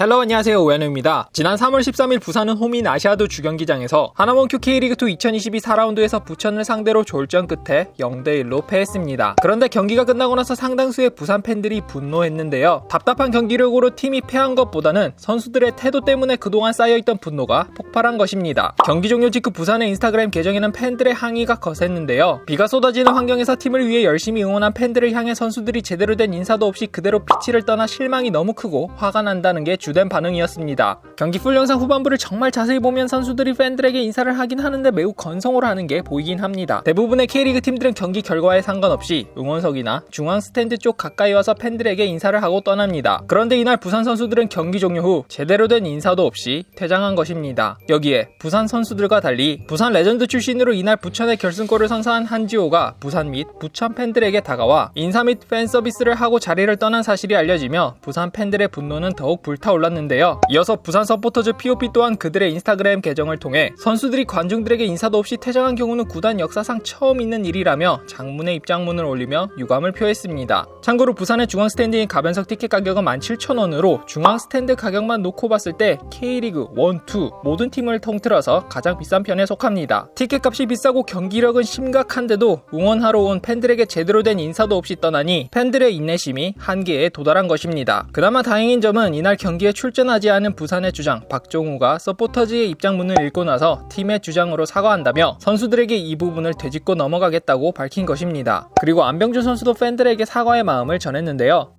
헬로 안녕하세요 오현우입니다. 지난 3월 13일 부산은 호민 아시아도 주경기장에서 하나원큐 K리그2 2022 4라운드에서 부천을 상대로 졸전 끝에 0대1로 패했습니다. 그런데 경기가 끝나고 나서 상당수의 부산 팬들이 분노했는데요. 답답한 경기력으로 팀이 패한 것보다는 선수들의 태도 때문에 그동안 쌓여있던 분노가 폭발한 것입니다. 경기 종료 직후 부산의 인스타그램 계정에는 팬들의 항의가 거셌는데요. 비가 쏟아지는 환경에서 팀을 위해 열심히 응원한 팬들을 향해 선수들이 제대로 된 인사도 없이 그대로 피치를 떠나 실망이 너무 크고 화가 난다는 게 주된 반응이었습니다. 경기 풀 영상 후반부를 정말 자세히 보면 선수들이 팬들에게 인사를 하긴 하는데 매우 건성으로 하는 게 보이긴 합니다. 대부분의 K리그 팀들은 경기 결과에 상관없이 응원석이나 중앙 스탠드 쪽 가까이 와서 팬들에게 인사를 하고 떠납니다. 그런데 이날 부산 선수들은 경기 종료 후 제대로 된 인사도 없이 퇴장한 것입니다. 여기에 부산 선수들과 달리 부산 레전드 출신으로 이날 부천의 결승골을 선사한 한지호가 부산 및 부천 팬들에게 다가와 인사 및 팬 서비스를 하고 자리를 떠난 사실이 알려지며 부산 팬들의 분노는 더욱 불타올랐는데요. 이어서 부산 서포터즈 POP 또한 그들의 인스타그램 계정을 통해 선수들이 관중들에게 인사도 없이 퇴장한 경우는 구단 역사상 처음 있는 일이라며 장문의 입장문을 올리며 유감을 표했습니다. 참고로 부산의 중앙 스탠드인 가변석 티켓 가격은 17,000원으로 중앙 스탠드 가격만 놓고 봤을 때 K리그 1, 2 모든 팀을 통틀어서 가장 비싼 편에 속합니다. 티켓 값이 비싸고 경기력은 심각한데도 응원하러 온 팬들에게 제대로 된 인사도 없이 떠나니 팬들의 인내심이 한계에 도달한 것입니다. 그나마 다행인 점은 이날 경기에 출전하지 않은 부산의 주장 박종우가 서포터즈의 입장문을 읽고 나서 팀의 주장으로 사과한다며 선수들에게 이 부분을 되짚고 넘어가겠다고 밝힌 것입니다. 그리고 안병준 선수도 팬들에게 사과의 마음을 전했는데요.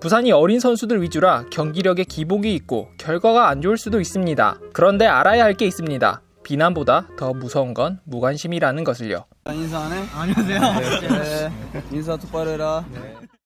부산이 어린 선수들 위주라 경기력에 기복이 있고 결과가 안 좋을 수도 있습니다. 그런데 알아야 할 게 있습니다. 비난보다 더 무서운 건 무관심이라는 것을요. 인사하네? 안녕하세요. 네. 인사 똑바로 해라.